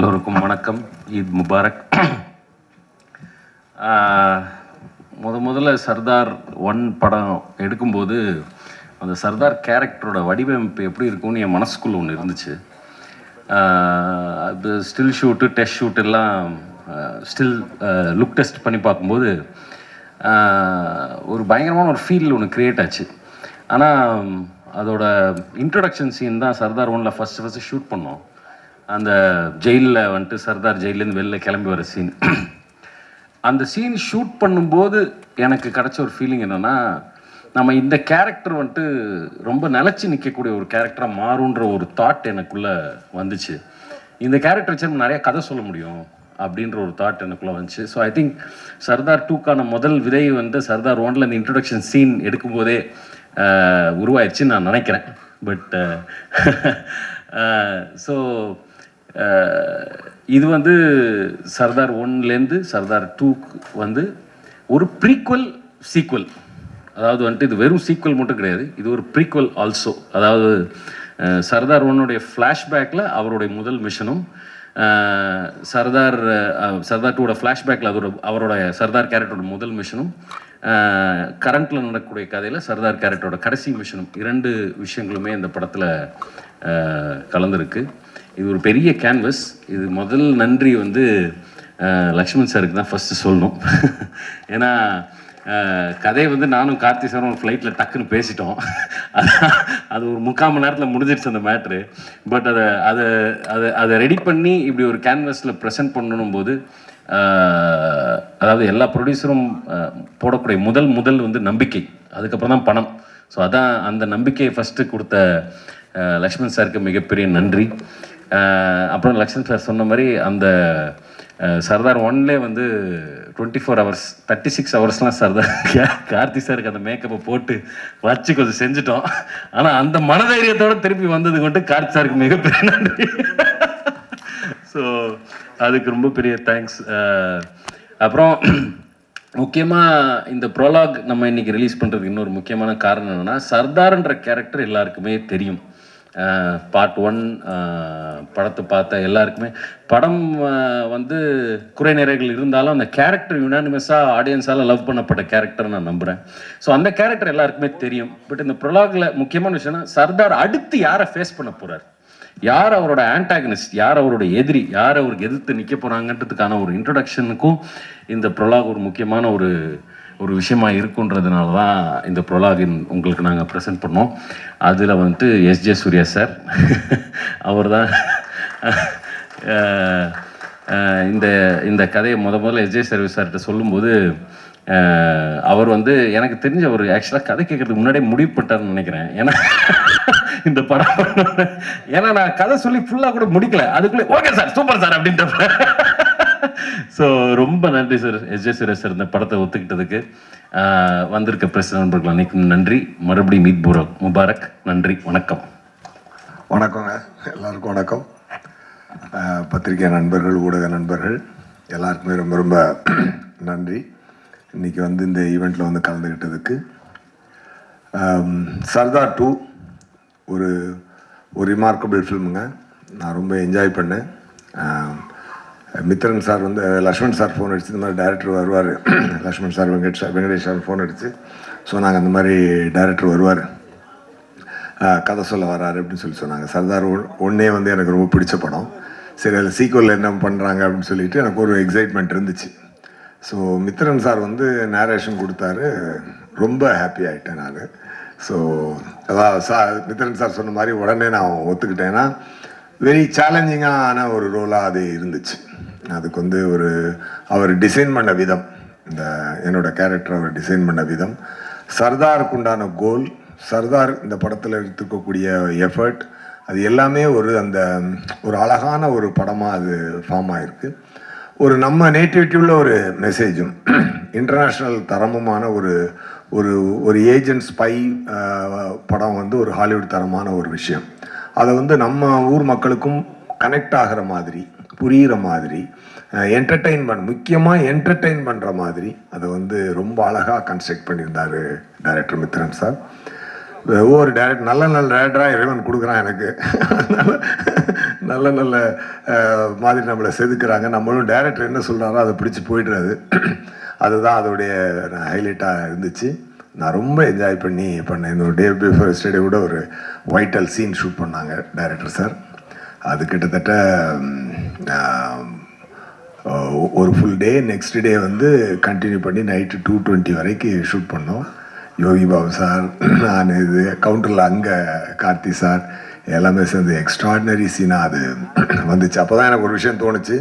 எல்லோருக்கும் வணக்கம். ஈத் முபாரக். முத முதல்ல சர்தார் ஒன் படம் எடுக்கும்போது அந்த சர்தார் கேரக்டரோட வடிவமைப்பு எப்படி இருக்கும்னு என் மனசுக்குள்ளே ஒன்று இருந்துச்சு. அது ஸ்டில் ஷூட்டு டெஸ்ட் ஷூட் எல்லாம் ஸ்டில் லுக் டெஸ்ட் பண்ணி பார்க்கும்போது ஒரு பயங்கரமான ஒரு ஃபீல் ஒன்று க்ரியேட் ஆச்சு. ஆனால் அதோட இன்ட்ரொடக்ஷன் சீன் தான் சர்தார் ஒனில் ஃபஸ்ட்டு ஃபஸ்ட்டு ஷூட் பண்ணோம். அந்த ஜெயிலில் வந்துட்டு சர்தார் ஜெயிலேருந்து வெளில கிளம்பி வர சீன் அந்த சீன் ஷூட் பண்ணும்போது எனக்கு கிடைச்ச ஒரு ஃபீலிங் என்னென்னா நம்ம இந்த கேரக்டர் வந்துட்டு ரொம்ப நிலச்சி நிற்கக்கூடிய ஒரு கேரக்டராக மாறுன்ற ஒரு தாட் எனக்குள்ளே வந்துச்சு. இந்த கேரக்டர் வச்சு நம்ம நிறைய கதை சொல்ல முடியும் அப்படின்ற ஒரு தாட் எனக்குள்ளே வந்துச்சு. ஸோ ஐ திங்க் சர்தார் டூக்கான முதல் விதை வந்து சர்தார் ஒன்ல இந்த இன்ட்ரொடக்ஷன் சீன் எடுக்கும்போதே ஆஹ், உருவாயிருச்சுன்னு நான் நினைக்கிறேன். பட் ஸோ இது வந்து சர்தார் ஒன்லேருந்து சர்தார் டூக்கு வந்து ஒரு ப்ரீக்குவல் சீக்குவல் அதாவது வந்துட்டு இது வெறும் சீக்குவல் மட்டும் கிடையாது. இது ஒரு ப்ரீக்குவல் ஆல்சோ அதாவது சர்தார் ஒன்னுடைய ஃப்ளாஷ்பேக்கில் அவருடைய முதல் மிஷனும் சர்தார் சர்தார் டூட ஃப்ளாஷ்பேக்கில் அதோட அவரோட சர்தார் கேரக்டரோட முதல் மிஷனும் கரண்ட்டில் நடக்கக்கூடிய கதையில் சர்தார் கேரக்டரோட கடைசி மிஷனும் இரண்டு விஷயங்களுமே இந்த படத்தில் கலந்துருக்கு. இது ஒரு பெரிய கேன்வஸ் இது முதல் நன்றி வந்து லக்ஷ்மண் சாருக்கு தான் ஃபஸ்ட்டு சொல்லணும். ஏன்னா கதை கதையை வந்து நானும் கார்த்தி சாரும் ஃப்ளைட்டில் டக்குன்னு பேசிட்டோம். அது ஒரு முக்கால் மணி நேரத்தில் முடிஞ்சிருச்சு அந்த மேட்ரு பட் அதை அதை அதை அதை ரெடி பண்ணி இப்படி ஒரு கேன்வஸில் ப்ரெசென்ட் பண்ணணும் போது அதாவது எல்லா ப்ரொடியூசரும் போடக்கூடிய முதல் முதல் வந்து நம்பிக்கை. அதுக்கப்புறம் தான் பணம். ஸோ அதான் அந்த நம்பிக்கையை ஃபஸ்ட்டு கொடுத்த லக்ஷ்மண் சாருக்கு மிகப்பெரிய நன்றி. அப்புறம் லக்ஷன் சார் சொன்ன மாதிரி அந்த சர்தார் ஒன்லே வந்து twenty four hours thirty six ஹவர்ஸ்லாம் Sardar Karthi சாருக்கு அந்த மேக்கப்பை போட்டு வச்சு கொஞ்சம் செஞ்சுட்டோம். ஆனால் அந்த மனதைரியத்தோட திருப்பி வந்தது கொண்டு கார்த்தி சாருக்கு மிகப்பெரிய நன்றி. ஸோ அதுக்கு ரொம்ப பெரிய தேங்க்ஸ் அப்புறம் முக்கியமாக இந்த ப்ரோலாக் நம்ம இன்னைக்கு ரிலீஸ் பண்ணுறதுக்கு இன்னொரு முக்கியமான காரணம் என்னென்னா சர்தார்ன்ற கேரக்டர் எல்லாருக்குமே தெரியும். பார்ட் ஒன் படத்தை பார்த்த எல்லாருக்குமே. படம் வந்து குறை நிறைகள் இருந்தாலும் அந்த கேரக்டர் யுனானிமஸாக ஆடியன்ஸால் லவ் பண்ணப்பட்ட கேரக்டர் நான் நம்புகிறேன் ஸோ அந்த கேரக்டர் எல்லாருக்குமே தெரியும். பட் இந்த ப்ரொலாகில் முக்கியமான விஷயம்னா சர்தார் அடுத்து யாரை ஃபேஸ் பண்ண போகிறார் யார் அவரோட ஆன்டாகனிஸ்ட் யார் அவரோட எதிரி? யார் அவருக்கு எதிர்த்து நிற்க போகிறாங்கன்றதுக்கான ஒரு இன்ட்ரடக்ஷனுக்கும் இந்த ப்ரொலாக் ஒரு முக்கியமான ஒரு ஒரு விஷயமா இருக்குன்றதுனால தான் இந்த ப்ரொலாகின் உங்களுக்கு நாங்கள் ப்ரெசென்ட் பண்ணோம். அதில் வந்துட்டு எஸ் ஜே சூர்யா சார் அவர் தான் இந்த இந்த கதையை முத முதல்ல எஸ் ஜே சர்வீஸ் சார்கிட்ட சொல்லும்போது அவர் வந்து எனக்கு தெரிஞ்ச ஒரு ஆக்சுவலாக கதை கேட்கறதுக்கு முன்னாடியே முடிவு பண்ணிட்டாருன்னு நினைக்கிறேன். ஏன்னா இந்த படம் ஏன்னா நான் கதை சொல்லி ஃபுல்லாக கூட முடிக்கல. அதுக்குள்ளே ஓகே சார் சூப்பர் சார் அப்படின்ட்டு ஸோ ரொம்ப நன்றி sir S J Suresh sir இந்த படத்தை ஒத்துக்கிட்டதுக்கு. வந்திருக்க பிரஸ் நண்பர்கள் அனைக்கும் நன்றி. மறுபடியும் மீட் பூரக் முபாரக் நன்றி வணக்கம். வணக்கங்க. எல்லாருக்கும் வணக்கம். பத்திரிகை நண்பர்கள் ஊடக நண்பர்கள் எல்லாருக்குமே ரொம்ப ரொம்ப நன்றி. இன்னைக்கு வந்து இந்த ஈவெண்ட்டில் வந்து கலந்துக்கிட்டதுக்கு சர்தார் டூ ஒரு ஒரு ரிமார்க்கபிள் ஃபில்முங்க நான் ரொம்ப என்ஜாய் பண்ணேன். மித்ரன் சார் வந்து லக்ஷ்மண் சார் ஃபோன் அடிச்சு இந்த மாதிரி டேரக்டர் வருவார். Lakshman sir Venkat sir Venkatesh sir phone அடிச்சு. சொன்னாங்க அந்த மாதிரி டேரக்டர் வருவார். கதை சொல்ல வராரு அப்படின்னு சொல்லி சொன்னாங்க. சர்தார் ஒன்- ஒன்னே வந்து எனக்கு ரொம்ப பிடிச்ச படம். சரி அதில் சீக்குவலில் என்ன பண்ணுறாங்க அப்படின்னு சொல்லிட்டு எனக்கு ஒரு எக்ஸைட்மெண்ட் இருந்துச்சு. ஸோ மித்ரன் சார் வந்து நேரேஷன் கொடுத்தாரு. ரொம்ப ஹாப்பி ஆகிட்டேன் நான். ஸோ அதான் சா மித்ரன் சார் சொன்ன மாதிரி உடனே நான் ஒத்துக்கிட்டேன்னா வெரி சேலஞ்சிங்கான ஒரு ரோலாக அது இருந்துச்சு. அதுக்கு வந்து ஒரு அவர் டிசைன் பண்ண விதம் இந்த என்னோட கேரக்டர் அவர் டிசைன் பண்ண விதம். சர்தாருக்கு உண்டான கோல் சர்தார் இந்த படத்தில் எடுத்துக்கக்கூடிய எஃபர்ட் அது எல்லாமே ஒரு அந்த ஒரு அழகான ஒரு படமாக அது ஃபார்ம் ஆயிருக்கு. ஒரு நம்ம நேட்டிவிட்டி உள்ள ஒரு மெசேஜும் இன்டர்நேஷ்னல் தரமுமான ஒரு ஒரு ஒரு ஏஜென்ட் ஸ்பை படம் வந்து ஒரு ஹாலிவுட் தரமான ஒரு விஷயம். அதை வந்து நம்ம ஊர் மக்களுக்கும் கனெக்ட் ஆகிற மாதிரி புரிகிற மாதிரி என்டர்டெயின்மெண்ட் முக்கியமாக என்டர்டெயின் பண்ணுற மாதிரி அதை வந்து ரொம்ப அழகாக கன்ஸ்ட்ரக்ட் பண்ணியிருந்தார் டைரக்டர் மித்ரன் சார். ஒவ்வொரு டேரக்ட் நல்ல நல்ல டேரக்டராக இறைவன் கொடுக்குறான் எனக்கு. நல்ல நல்ல மாதிரி நம்மளை செதுக்குறாங்க. நம்மளும் டேரக்டர் என்ன சொல்கிறாரோ அதை பிடிச்சி போயிடுறாரு அதுதான் அதோடைய ஹைலைட்டாக இருந்துச்சு. நான் ரொம்ப என்ஜாய் பண்ணி பண்ணேன். இந்த டே பிஃபோர் ஸ்டேடியை கூட ஒரு வைட்டல் சீன் ஷூட் பண்ணாங்க டைரக்டர் சார் அது கிட்டத்தட்ட ஒரு ஃபுல் டே நெக்ஸ்ட் டே வந்து கண்டினியூ பண்ணி நைட்டு டூ டுவெண்ட்டி வரைக்கும் ஷூட் பண்ணோம். யோகி பாபு சார் நான் இது கவுண்டரில் அங்கே கார்த்தி சார் எல்லாமே சேர்ந்து எக்ஸ்ட்ராடினரி சீனாக அது வந்துச்சு. அப்போ தான் எனக்கு ஒரு விஷயம் தோணுச்சு.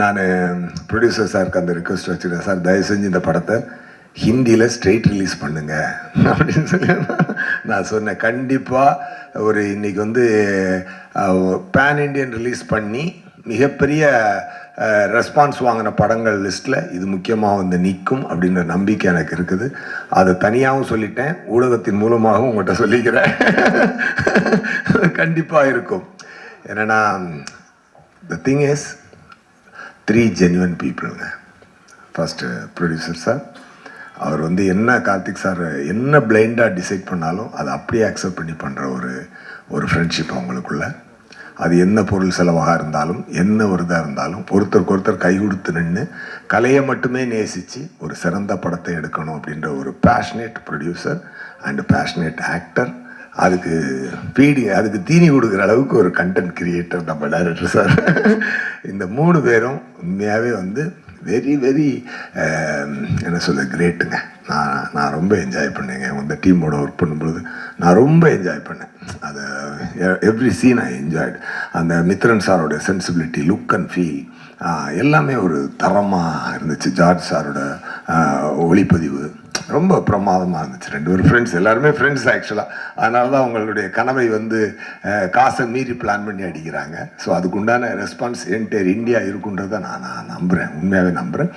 நான் ப்ரொடியூசர் சாருக்கு அந்த ரிக்வஸ்ட் வச்சுருக்கேன் சார் தயவு செஞ்சு இந்த படத்தை ஹிந்தியில் ஸ்ட்ரெயிட் ரிலீஸ் பண்ணுங்க. அப்படின்னு சொல்லி நான் சொன்னேன். கண்டிப்பாக ஒரு இன்றைக்கி வந்து பேன் இண்டியன் ரிலீஸ் பண்ணி மிகப்பெரிய ரெஸ்பான்ஸ் வாங்கின படங்கள் லிஸ்ட்டில் இது முக்கியமாக வந்து நிற்கும் அப்படின்ற நம்பிக்கை எனக்கு இருக்குது. அதை தனியாகவும் சொல்லிட்டேன். ஊடகத்தின் மூலமாகவும் உங்கள்கிட்ட சொல்லிக்கிறேன். கண்டிப்பாக இருக்கும். என்னென்னா the thing is three genuine பீப்புளுங்க first producer sir அவர் வந்து என்ன கார்த்திக் சார் என்ன பிளைண்டாக டிசைட் பண்ணாலும் அதை அப்படியே அக்செப்ட் பண்ணி பண்ணுற ஒரு ஒரு ஃப்ரெண்ட்ஷிப் அவங்களுக்குள்ள. அது என்ன பொருள் செலவாக இருந்தாலும் என்ன ஒரு இதாக இருந்தாலும் ஒருத்தருக்கு ஒருத்தர் கை கொடுத்து நின்று கலையை மட்டுமே நேசித்து ஒரு சிறந்த படத்தை எடுக்கணும் அப்படின்ற ஒரு passionate producer and passionate actor அதுக்கு பீடி அதுக்கு தீனி கொடுக்குற அளவுக்கு ஒரு கண்டென்ட் கிரியேட்டர் நம்ம டைரக்டர் சார். இந்த மூணு பேரும் உண்மையாகவே வந்து வெரி வெரி என்ன சொல்ல கிரேட்டுங்க நான் நான் ரொம்ப என்ஜாய் பண்ணேங்க. இந்த டீமோட ஒர்க் பண்ணும்பொழுது நான் ரொம்ப என்ஜாய் பண்ணேன். அதை எவ்ரி சீன் ஐ என்ஜாய்டு அந்த மித்ரன் சாரோட சென்சிபிலிட்டி லுக் அண்ட் ஃபீல் எல்லாமே ஒரு தரமாக இருந்துச்சு. ஜார்ஜ் சாரோட ஒளிப்பதிவு. ரொம்ப பிரமாதமாக இருந்துச்சு. ரெண்டு பேரும் ஃப்ரெண்ட்ஸ் எல்லாருமே ஃப்ரெண்ட்ஸ் ஆக்சுவலாக அதனால தான் அவங்களுடைய கனவை வந்து காசை மீறி பிளான் பண்ணி அடிக்கிறாங்க. ஸோ அதுக்குண்டான ரெஸ்பான்ஸ் என்டையர் இந்தியா இருக்குன்றதை நான் நான் நம்புகிறேன் உண்மையாகவே நம்புகிறேன்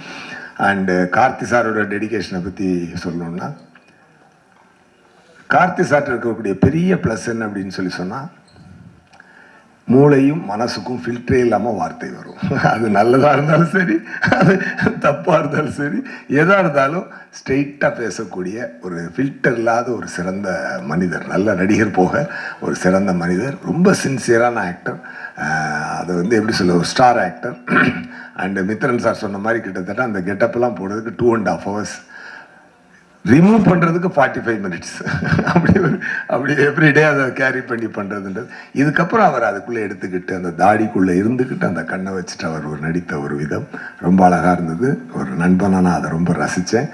அண்டு கார்த்தி சாரோட டெடிகேஷனை பற்றி சொல்லணுன்னா கார்த்தி சார்ட்டு இருக்கக்கூடிய பெரிய ப்ளஸ் என்ன அப்படின்னு சொல்லி சொன்னால் மூளையும் மனசுக்கும் ஃபில்டரே இல்லாமல் வார்த்தை வரும். அது நல்லதாக இருந்தாலும் சரி அது தப்பாக இருந்தாலும் சரி எதாக இருந்தாலும் ஸ்ட்ரெயிட்டாக பேசக்கூடிய ஒரு ஃபில்டர் இல்லாத ஒரு சிறந்த மனிதர் நல்ல நடிகர் போக ஒரு சிறந்த மனிதர் ரொம்ப சின்சியரான ஆக்டர் அது வந்து எப்படி சொல்ல ஒரு star actor and Mithran sir சொன்ன மாதிரி கிட்டத்தட்ட அந்த கெட்டப்லாம் போடுறதுக்கு two and half hours remove பண்ணுறதுக்கு ஃபார்ட்டி ஃபைவ் மினிட்ஸ் அப்படி ஒரு அப்படி எவ்ரிடே அதை கேரி பண்ணி பண்ணுறதுன்றது இதுக்கப்புறம் அவர் அதுக்குள்ளே எடுத்துக்கிட்டு அந்த தாடிக்குள்ளே இருந்துக்கிட்டு அந்த கண்ணை வச்சுட்டு அவர் ஒரு நடித்த ஒரு விதம். ரொம்ப அழகாக இருந்தது. ஒரு நண்பனாக நான் அதை ரொம்ப ரசித்தேன்.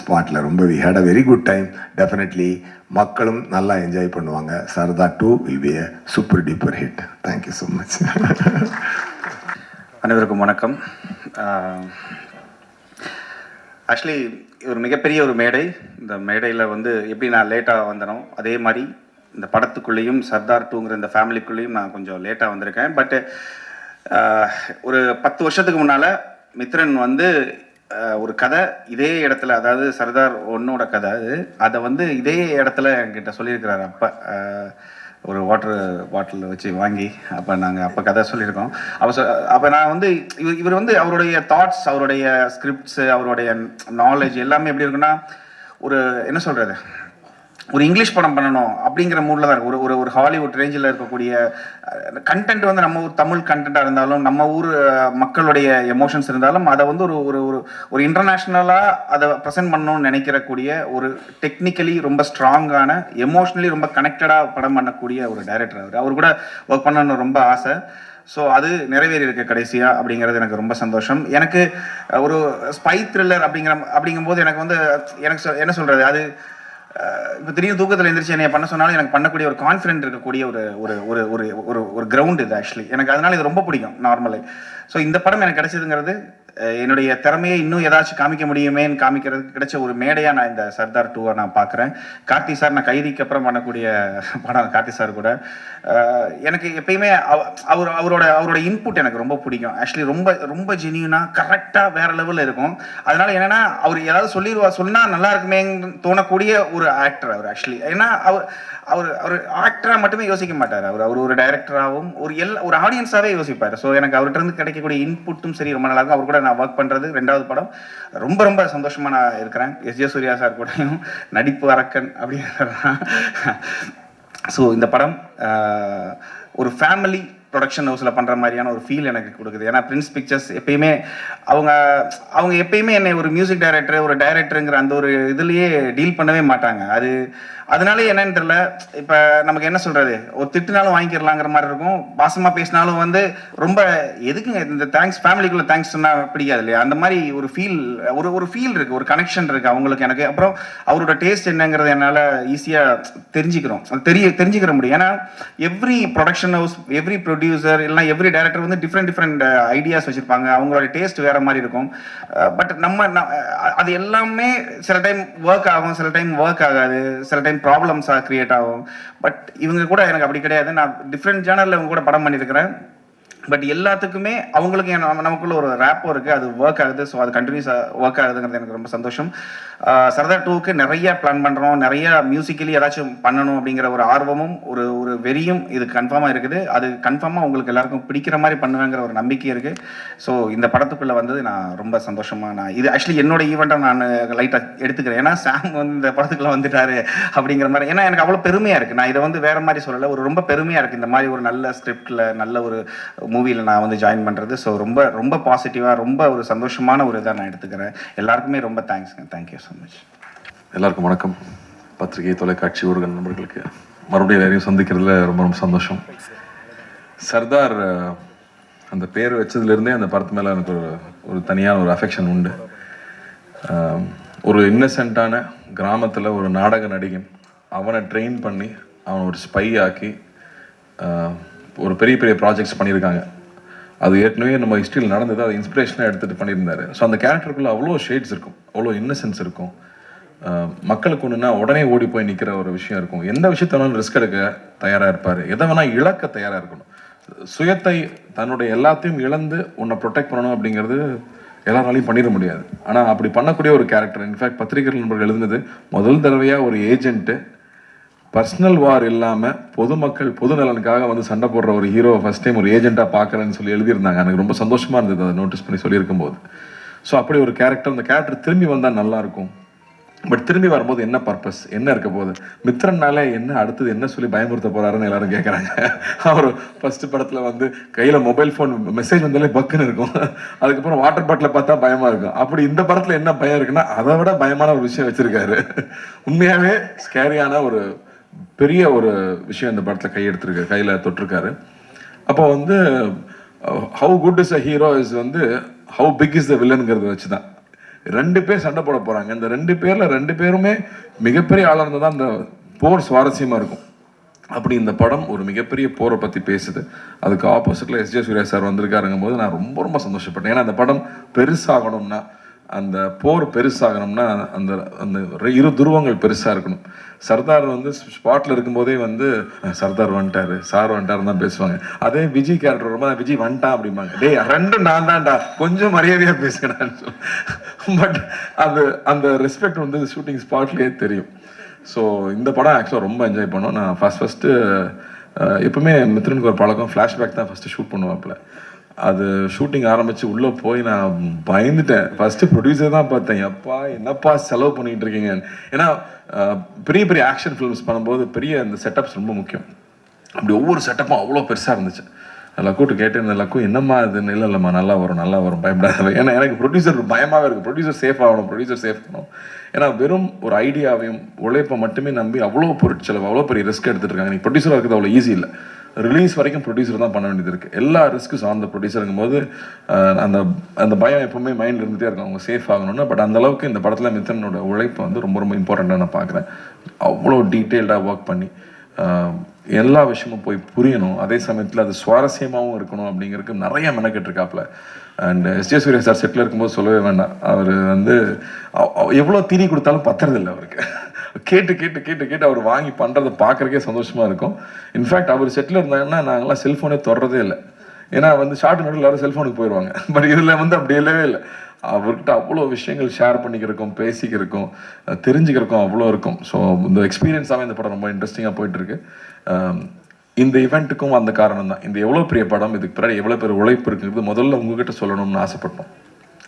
ஸ்பாட்டில் ரொம்ப we had a very good time definitely மக்களும் நல்லா என்ஜாய் பண்ணுவாங்க. Sardar two will be a super duper hit thank you so much அனைவருக்கும் வணக்கம். ஆக்சுவலி ஒரு மிகப்பெரிய ஒரு மேடை. இந்த மேடையில் வந்து எப்படி நான் லேட்டாக வந்தனோ அதே மாதிரி இந்த படத்துக்குள்ளேயும் சர்தார் டூங்கிற இந்த ஃபேமிலிக்குள்ளேயும் நான் கொஞ்சம் லேட்டாக வந்திருக்கேன். பட்டு ஒரு பத்து வருஷத்துக்கு முன்னால் மித்ரன் வந்து ஒரு கதை இதே இடத்துல அதாவது சர்தார் ஒன்னோட கதை அது. அதை வந்து இதே இடத்துல என்கிட்ட சொல்லியிருக்கிறாரு அப்போ. ஒரு வாட்டர் பாட்டில் வச்சு வாங்கி அப்போ நாங்கள் அப்போ கதை சொல்லியிருக்கோம். அப்போ சொ அப்போ நான் வந்து இவர் இவர் வந்து அவருடைய தாட்ஸ் அவருடைய ஸ்கிரிப்ட்ஸு அவருடைய நாலேஜ் எல்லாமே எப்படி இருக்குன்னா ஒரு என்ன சொல்கிறது ஒரு இங்கிலீஷ் படம் பண்ணணும் அப்படிங்கிற மூடில் தான் இருக்கு. ஒரு ஒரு ஒரு ஹாலிவுட் ரேஞ்சில் இருக்கக்கூடிய கண்டென்ட் வந்து நம்ம ஊர் தமிழ் கண்டென்ட்டாக இருந்தாலும் நம்ம ஊர் மக்களுடைய எமோஷன்ஸ் இருந்தாலும் அதை வந்து ஒரு ஒரு ஒரு ஒரு இன்டர்நேஷ்னலாக அதை ப்ரெசென்ட் பண்ணணும்னு நினைக்கிறக்கூடிய ஒரு டெக்னிக்கலி ரொம்ப ஸ்ட்ராங்கான எமோஷ்னலி ரொம்ப கனெக்டடாக படம் பண்ணக்கூடிய ஒரு டைரக்டர் அவர். அவர் கூட ஒர்க் பண்ணணும்னு ரொம்ப ஆசை. ஸோ அது நிறைவேறி இருக்கு கடைசியாக அப்படிங்கிறது எனக்கு ரொம்ப சந்தோஷம். எனக்கு ஒரு ஸ்பை த்ரில்லர் அப்படிங்கிற அப்படிங்கும்போது எனக்கு வந்து எனக்கு என்ன சொல்கிறது அது இப்போ திடீர்னு தூக்கத்தில் எந்திரிச்சு என்னை பண்ண சொன்னாலும் எனக்கு பண்ணக்கூடிய ஒரு கான்ஃபிடென்ட் இருக்கக்கூடிய ஒரு ஒரு ஒரு ஒரு ஒரு ஒரு கிரவுண்ட் இது ஆக்சுவலி எனக்கு அதனால இது ரொம்ப பிடிக்கும் நார்மலி ஸோ இந்த படம் எனக்கு கிடைச்சதுங்கிறது என்னுடைய திறமையை இன்னும் ஏதாச்சும் காமிக்க முடியுமேன்னு காமிக்கிறதுக்கு கிடைச்ச ஒரு மேடையாக நான் இந்த சர்தார் டூவை நான் பார்க்குறேன். கார்த்தி சார் நான் கைதிக்கு அப்புறம் பண்ணக்கூடிய படம் கார்த்தி சார் கூட. எனக்கு எப்பயுமே அவ- அவர் அவரோட அவரோட இன்புட் எனக்கு ரொம்ப பிடிக்கும். ஆக்சுவலி ரொம்ப ரொம்ப ஜெனியூனாக கரெக்டாக வேற லெவலில் இருக்கும். அதனால என்னன்னா அவர் ஏதாவது சொல்லிடுவா சொன்னால் நல்லா இருக்குமேன்னு தோணக்கூடிய ஒரு ஆக்டர் அவர் ஆக்சுவலி ஏன்னா அவர் அவர் அவர் ஆக்டராக மட்டுமே யோசிக்க மாட்டார் அவர். அவர் ஒரு டைரக்டராகவும் ஒரு எல்லா ஒரு ஆடியன்ஸாகவே யோசிப்பார். ஸோ எனக்கு அவர்கிட்ட இருந்து கிடைக்கக்கூடிய இன்புட்டும் சரி ரொம்ப நல்லா இருக்கும். அவர் கூட நான் ஒர்க் பண்ணுறது ரெண்டாவது படம் ரொம்ப ரொம்ப சந்தோஷமாக நான் இருக்கிறேன். எஸ். ஜே. சூர்யா சார் கூடயும் நடிப்பு அரக்கன் அப்படின்னு ஸோ இந்த படம் ஒரு ஃபேமிலி ப்ரொடக்ஷன் ஹவுஸில் பண்ணுற மாதிரியான ஒரு ஃபீல் எனக்கு கொடுக்குது. ஏன்னா பிரின்ஸ் பிக்சர்ஸ் எப்பயுமே அவங்க அவங்க எப்பயுமே என்னை ஒரு மியூசிக் டைரக்டர் ஒரு டைரக்டருங்கிற அந்த ஒரு இதுலேயே டீல் பண்ணவே மாட்டாங்க. அது அதனால என்னன்னு தெரியல. இப்போ நமக்கு என்ன சொல்கிறது ஒரு திட்டுனாலும் வாங்கிக்கிறலாங்கிற மாதிரி இருக்கும். பாசமாக பேசினாலும் வந்து ரொம்ப எதுக்குங்க இந்த தேங்க்ஸ் ஃபேமிலிக்குள்ளே தேங்க்ஸ் சொன்னால் பிடிக்காது இல்லையா? அந்த மாதிரி ஒரு ஃபீல் ஒரு ஒரு ஃபீல் இருக்குது ஒரு கனெக்ஷன் இருக்குது அவங்களுக்கு எனக்கு. அப்புறம் அவரோட டேஸ்ட் என்னங்கிறது என்னால் ஈஸியாக தெரிஞ்சுக்கிறோம். தெரிய தெரிஞ்சுக்கிற முடியும். ஏன்னா every production house every producer இல்லைனா எவ்ரி டேரக்டர் வந்து டிஃப்ரெண்ட் டிஃப்ரெண்ட் ஐடியாஸ் வச்சுருப்பாங்க. அவங்களோட டேஸ்ட் வேறு மாதிரி இருக்கும். Uh, பட் நம்ம அது எல்லாமே சில டைம் ஒர்க் ஆகும் சில டைம் ஒர்க் ஆகாது சில டைம் ப்ராப்ளம்ஸாக க்ரியேட் ஆகும். பட் இவங்க கூட எனக்கு அப்படி கிடையாது. நான் டிஃப்ரெண்ட் ஜேனலில் இவங்க கூட படம் பண்ணியிருக்கிறேன் பட் எல்லாத்துக்குமே அவங்களுக்கு நமக்குள்ள ஒரு ரேப்போ இருக்குது அது ஒர்க் ஆகுது. ஸோ அது கண்டினியூஸ் ஒர்க் ஆகுதுங்கிறது எனக்கு ரொம்ப சந்தோஷம். சர்தார் டூக்கு நிறைய பிளான் பண்ணுறோம் நிறைய மியூசிக்கலி ஏதாச்சும் பண்ணணும் அப்படிங்கிற ஒரு ஆர்வமும் ஒரு ஒரு வெறியும் இது கன்ஃபார்மாக இருக்குது அது கன்ஃபார்மாக உங்களுக்கு எல்லாருக்கும் பிடிக்கிற மாதிரி பண்ணுவேங்கிற ஒரு நம்பிக்கை இருக்குது ஸோ இந்த படத்துக்குள்ளே வந்தது நான் ரொம்ப சந்தோஷமாக நான் இது ஆக்சுவலி என்னோட ஈவெண்ட்டை நான் லைட்டாக எடுத்துக்கிறேன். ஏன்னா சாம் வந்து இந்த படத்துக்குள்ளே வந்துட்டாரு அப்படிங்கிற மாதிரி. ஏன்னா எனக்கு அவ்வளோ பெருமையாக இருக்குது நான் இதை வந்து வேற மாதிரி சொல்லலை. ஒரு ரொம்ப பெருமையாக இருக்குது இந்த மாதிரி ஒரு நல்ல ஸ்கிரிப்டில் நல்ல ஒரு மூவியில் நான் வந்து ஜாயின் பண்ணுறது ஸோ ரொம்ப ரொம்ப பாசிட்டிவாக ரொம்ப ஒரு சந்தோஷமான ஒரு இதாக நான் எடுத்துக்கிறேன். எல்லாருக்குமே ரொம்ப தேங்க்ஸ்ங்க தேங்க்யூ ஸோ மச் எல்லாருக்கும் வணக்கம். பத்திரிகை தொலைக்காட்சி ஊர்கள் நண்பர்களுக்கு மறுபடியும் எல்லாரையும் சந்திக்கிறதுல ரொம்ப ரொம்ப சந்தோஷம். சர்தார் அந்த பேர் வச்சதுலேருந்தே அந்த படத்து மேலே எனக்கு ஒரு ஒரு தனியான ஒரு அஃபெக்ஷன் உண்டு. ஒரு இன்னசென்ட்டான கிராமத்தில் ஒரு நாடக நடிகன் அவனை ட்ரெயின் பண்ணி அவனை ஒரு ஸ்பை ஆக்கி ஒரு பெரிய பெரிய ப்ராஜெக்ட்ஸ் பண்ணியிருக்காங்க. அது ஏற்கனவே நம்ம ஹிஸ்ட்ரியில் நடந்தது அதை இன்ஸ்பிரேஷனாக எடுத்துகிட்டு பண்ணியிருந்தாரு. ஸோ அந்த கேரக்டருக்குள்ள அவ்வளோ ஷேட்ஸ் இருக்கும். அவ்வளோ இன்னசென்ஸ் இருக்கும். மக்களுக்கு ஒன்றுனா உடனே ஓடி போய் நிற்கிற ஒரு விஷயம் இருக்கும். எந்த விஷயத்த வேணாலும் ரிஸ்க் எடுக்க தயாராக இருப்பார். எதை வேணால் இழக்க தயாராக இருக்கணும். சுயத்தை தன்னுடைய எல்லாத்தையும் இழந்து உன்னை ப்ரொடெக்ட் பண்ணணும் அப்படிங்கிறது எல்லாராலையும் பண்ணிட முடியாது. ஆனால் அப்படி பண்ணக்கூடிய ஒரு கேரக்டர் இன்ஃபேக்ட் பத்திரிகை நண்பர்கள் எழுதுனது முதல் தடவையாக ஒரு ஏஜென்ட்டு பர்சனல் வார் இல்லாமல் பொதுமக்கள் பொது நலனுக்காக வந்து சண்டை போடுற ஒரு ஹீரோ ஃபஸ்ட் டைம் ஒரு ஏஜென்ட்டாக பார்க்குறேன்னு சொல்லி எழுதியிருந்தாங்க. எனக்கு ரொம்ப சந்தோஷமாக இருந்தது அதை நோட்டீஸ் பண்ணி சொல்லியிருக்கும் போது ஸோ அப்படி ஒரு கேரக்டர் அந்த கேரக்டர் திரும்பி வந்தால் நல்லாயிருக்கும் பட் திரும்பி வரும்போது என்ன பர்பஸ் என்ன இருக்க போகுது? மித்ரன்னாலே என்ன அடுத்தது என்ன சொல்லி பயமுறுத்த போறாருன்னு எல்லாரும் கேட்குறாங்க அவர் ஃபர்ஸ்ட் படத்தில் வந்து கையில் மொபைல் ஃபோன் மெசேஜ் வந்தாலே பக்குன்னு இருக்கும். அதுக்கப்புறம் வாட்டர் பாட்டில் பார்த்தா பயமாக இருக்கும். அப்படி இந்த படத்தில் என்ன பயம் இருக்குன்னா அதை விட பயமான ஒரு விஷயம் வச்சுருக்காரு. உண்மையாகவே ஸ்கேரியான ஒரு பெரிய ஒரு விஷயம் இந்த படத்தில் கையெடுத்திருக்காரு கையில் தொட்டிருக்காரு. அப்போ வந்து how good is a hero is வந்து ஹவு பிக் இஸ் த வில்லனுங்கிறத வச்சு தான் ரெண்டு பேர் சண்டை போட போகிறாங்க இந்த ரெண்டு பேரில் ரெண்டு பேருமே மிகப்பெரிய ஆளாக இருந்தால் தான் அந்த போர் சுவாரஸ்யமாக இருக்கும். அப்படி இந்த படம் ஒரு மிகப்பெரிய போரை பற்றி பேசுது. அதுக்கு ஆப்போசிட்டில் எஸ் ஜே சூர்யா சார் வந்திருக்காருங்கும் போது நான் ரொம்ப ரொம்ப சந்தோஷப்பட்டேன். ஏன்னா அந்த படம் பெருசாகணும்னா அந்த போர் பெருசாகணும்னா அந்த அந்த இரு துருவங்கள் பெருசாக இருக்கணும். சர்தார் வந்து ஸ்பாட்டில் இருக்கும்போதே வந்து சர்தார் வந்துட்டாரு சார் வந்துட்டாருன்னு தான் பேசுவாங்க. அதே விஜய் கேரக்டர் ரொம்ப விஜய் வந்துட்டான் அப்படிம்பாங்க. டேய் ரெண்டும் நான் தான்டா கொஞ்சம் மரியாதையாக பேசுகிறான்னு பட் அது அந்த ரெஸ்பெக்ட் வந்து ஷூட்டிங் ஸ்பாட்லேயே தெரியும். ஸோ இந்த படம் ஆக்சுவலாக ரொம்ப என்ஜாய் பண்ணோம். நான் ஃபர்ஸ்ட் ஃபஸ்ட்டு எப்பவுமே மித்ரனுக்கு ஒரு பழக்கம் ஃப்ளாஷ்பேக் தான் ஃபஸ்ட்டு ஷூட் பண்ணுவாப்புல. அது ஷூட்டிங் ஆரம்பித்து உள்ளே போய் நான் பயந்துட்டேன். ஃபஸ்ட்டு ப்ரொடியூசர் தான் பார்த்தேன். எப்பா என்னப்பா செலவு பண்ணிகிட்டு இருக்கீங்க? ஏன்னா பெரிய பெரிய ஆக்ஷன் ஃபிலிம்ஸ் பண்ணும்போது பெரிய அந்த செட்டப்ஸ் ரொம்ப முக்கியம். அப்படி ஒவ்வொரு செட்டப்பும் அவ்வளோ பெருசாக இருந்துச்சு. லக்கூட்டு கேட்டேன் இந்த லக்கு என்னம்மா இதுன்னு இல்லை இல்லைம்மா நல்லா வரும் நல்லா வரும் பயப்படாத. ஏன்னா எனக்கு ப்ரொடியூசர் பயமாகவே இருக்குது ப்ரொடியூசர் சேஃப் ஆகணும் ப்ரொடியூசர் சேஃப் ஆகணும். ஏன்னா வெறும் ஒரு ஐடியாவையும் உழைப்பை மட்டுமே நம்பி அவ்வளோ பொருட்செலவு அவ்வளோ பெரிய ரிஸ்க் எடுத்துகிட்டு இருக்காங்க. எனக்கு ப்ரொடியூசராக இருக்கிறது அவ்வளோ ஈஸி இல்லை. ரிலீஸ் வரைக்கும் ப்ரொடியூசர் தான் பண்ண வேண்டியது இருக்குது எல்லா ரிஸ்க்கும் சார்ந்த ப்ரொடியூசருங்கும் போது அந்த அந்த பயம் எப்பவுமே மைண்டில் இருந்துகிட்டே இருக்கும். அவங்க சேஃப் ஆகணும்னு. பட் அந்த அளவுக்கு இந்த படத்தில் மித்தனோட உழைப்பு வந்து ரொம்ப ரொம்ப இம்பார்ட்டண்ட்டாக நான் பார்க்குறேன். அவ்வளோ டீட்டெயில்டாக ஒர்க் பண்ணி எல்லா விஷயமும் போய் புரியணும். அதே சமயத்தில் அது சுவாரஸ்யமாகவும் இருக்கணும் அப்படிங்கிறதுக்கு நிறைய மெனக்கெட்டு இருக்காப்புல and S J Suryah sir settle இருக்கும்போது சொல்லவே வேண்டாம். அவர் வந்து எவ்வளோ தீனி கொடுத்தாலும் பத்துறதில்லை அவருக்கு. கேட்டு கேட்டு கேட்டு கேட்டு அவர் வாங்கி பண்ணுறதை பார்க்குறக்கே சந்தோஷமாக இருக்கும். இன்ஃபேக்ட் அவர் செட்டில் இருந்தாங்கன்னா நாங்கள்லாம் செல்ஃபோனே தொடரதே இல்லை. ஏன்னா வந்து ஷார்ட் நோட்டில் எல்லாரும் செல்ஃபோனுக்கு போயிடுவாங்க பட் இதில் வந்து அப்படி இல்லவே இல்லை. அவர்கிட்ட அவ்வளோ விஷயங்கள் ஷேர் பண்ணிக்கிறக்கும் பேசிக்கிறக்கும் தெரிஞ்சுக்கிறக்கும் அவ்வளோ இருக்கும். ஸோ இந்த எக்ஸ்பீரியன்ஸாகவே இந்த படம் ரொம்ப இன்ட்ரெஸ்டிங்காக போயிட்டுருக்கு. இந்த இவெண்ட்டுக்கும் அந்த காரணம் தான் இந்த எவ்வளோ பெரிய படம் இதுக்கு பின்னாடி எவ்வளோ பெரிய உழைப்பு இருக்குங்கிறது முதல்ல உங்ககிட்ட சொல்லணும்னு ஆசைப்பட்டோம்.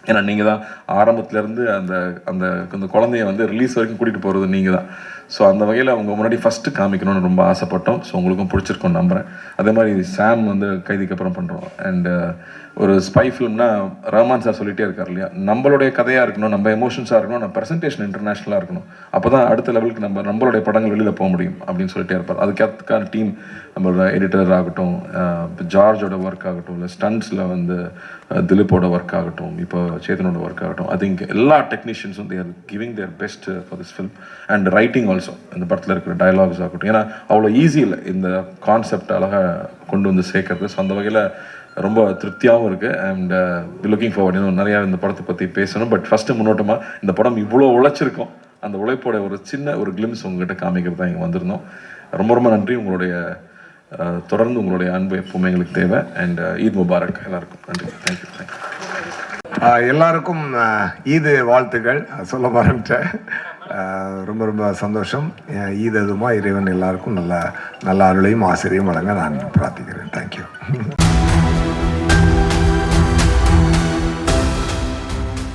ஏன்னா நீங்கள் தான் ஆரம்பத்துலேருந்து அந்த அந்த அந்த குழந்தைய வந்து ரிலீஸ் வரைக்கும் கூட்டிகிட்டு போகிறது நீங்கள் தான் ஸோ அந்த வகையில் அவங்க முன்னாடி ஃபஸ்ட்டு காமிக்கணும்னு ரொம்ப ஆசைப்பட்டோம். ஸோ உங்களுக்கும் பிடிச்சிருக்கும்னு நம்புகிறேன் அதே மாதிரி சாம் வந்து கைதிக்கு அப்புறம் பண்ணுறோம் அண்டு uh, ஒரு ஸ்பை ஃபிலிம்னா ரஹ்மான் சார் சொல்லிகிட்டே இருக்கார் இல்லையா? நம்மளுடைய கதையாக இருக்கணும் நம்ம எமோஷன்ஸாக இருக்கணும் நம்ம ப்ரெசன்டேஷன் இன்டர்நேஷ்னலாக இருக்கணும். அப்போ தான் அடுத்த லெவலுக்கு நம்ம நம்மளுடைய படங்கள் வெளியில் போக முடியும் அப்படின்னு சொல்லிட்டே இருப்பார். அதுக்கான டீம் நம்மளோட எடிட்டர் ஆகட்டும் uh, ஜார்ஜோட ஒர்க் ஆகட்டும் இல்லை ஸ்டண்ட்ஸில் வந்து uh, திலீப்போட ஒர்க் ஆகட்டும் இப்போ சேதனோட ஒர்க் ஆகட்டும் ஐ திங்க் எல்லா டெக்னீஷியன்ஸும் their giving their best for this film and writing also இந்த படத்தில் இருக்கிற டயலாக்ஸ் ஆகட்டும். ஏன்னா அவ்வளோ ஈஸி இல்லை. இந்த கான்செப்ட் அழகாக கொண்டு வந்து சேர்க்கறது. ஸோ அந்த வகையில் ரொம்ப திருப்தியாகவும் இருக்குது அண்ட் லுக்கிங் uh, ஃபார்வர்ட் இன்னும் நிறையா இந்த படத்தை பற்றி பேசணும். பட் ஃபஸ்ட்டு முன்னோட்டமாக இந்த படம் இவ்வளோ உழைச்சிருக்கோம். அந்த உழைப்போட ஒரு சின்ன ஒரு கிளிம்ஸ் உங்ககிட்ட காமிக்கிறது தான் இங்கே வந்திருந்தோம். ரொம்ப ரொம்ப நன்றி. உங்களுடைய uh, தொடர்ந்து உங்களுடைய அன்பு எப்பவுமே எங்களுக்கு தேவை. அண்ட் ஈத் முபாரக் எல்லாருக்கும். நன்றி. தேங்க்யூ தேங்க்யூ எல்லாருக்கும் uh, ஈது வாழ்த்துக்கள். சொல்ல மறந்துட்டேன். ரொம்ப ரொம்ப சந்தோஷம். ஆஹ் அதுமா இறைவன் எல்லாருக்கும் நல்ல நல்ல அருளையும் ஆசிரியும் வழங்க நான் பிரார்த்திக்கிறேன். தேங்க்யூ